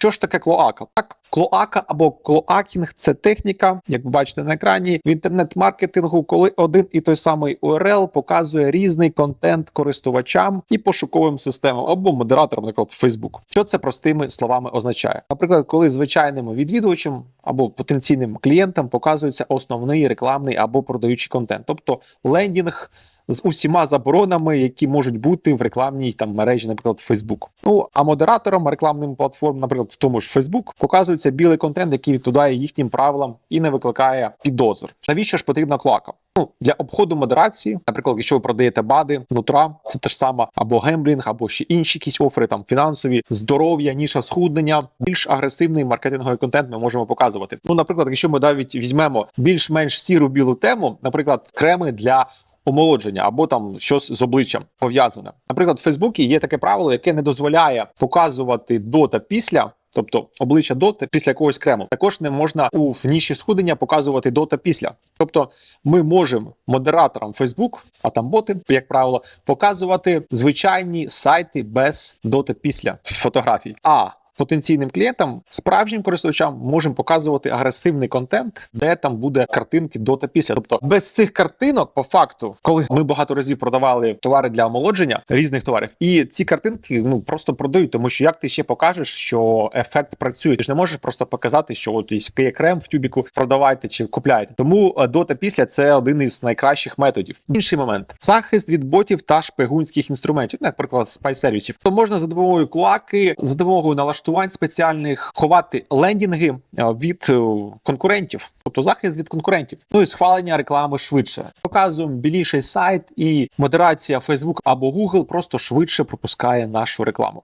Що ж таке клоака? Так, клоака або клоакінг це техніка, як ви бачите на екрані, в інтернет-маркетингу, коли один і той самий URL показує різний контент користувачам і пошуковим системам або модераторам, наприклад, Facebook. Що це простими словами означає? Наприклад, коли звичайним відвідувачам або потенційним клієнтам показується основний рекламний або продаючий контент, тобто лендінг з усіма заборонами, які можуть бути в рекламній там мережі, наприклад, Facebook. Ну а модераторам рекламним платформ, наприклад, в тому ж Facebook, показується білий контент, який відповідає їхнім правилам і не викликає підозр. Навіщо ж потрібна клака? Ну для обходу модерації, наприклад, якщо ви продаєте бади, нутра, це те ж саме або гемблінг, або ще інші якісь офери, там фінансові, здоров'я, ніша схуднення, більш агресивний маркетинговий контент ми можемо показувати. Ну, наприклад, якщо ми навіть візьмемо більш-менш сіру білу тему, наприклад, креми для омолодження або там щось з обличчям пов'язане. Наприклад, в Фейсбуці є таке правило, яке не дозволяє показувати до та після. Тобто обличчя до та після якогось крему також не можна у ніші схудення показувати до та після. Тобто, ми можемо модераторам Facebook, а там боти, як правило, показувати звичайні сайти без до та після фотографій. А потенційним клієнтам, справжнім користувачам, можемо показувати агресивний контент, де там буде картинки до та після. Тобто без цих картинок, по факту, коли ми багато разів продавали товари для омолодження різних товарів, і ці картинки ну просто продають, тому що як ти ще покажеш, що ефект працює, ти ж не можеш просто показати, що от є крем в тюбіку, продавайте чи купляйте. Тому е, до та після це один із найкращих методів. Інший момент захист від ботів та шпигунських інструментів, наприклад, спай-сервісів. То можна за допомогою клаки, за допомогою налаштування спеціальних ховати лендінги е, від е, конкурентів, тобто захист від конкурентів. Ну і схвалення реклами швидше. Показуємо біліший сайт, і модерація Facebook або Google просто швидше пропускає нашу рекламу.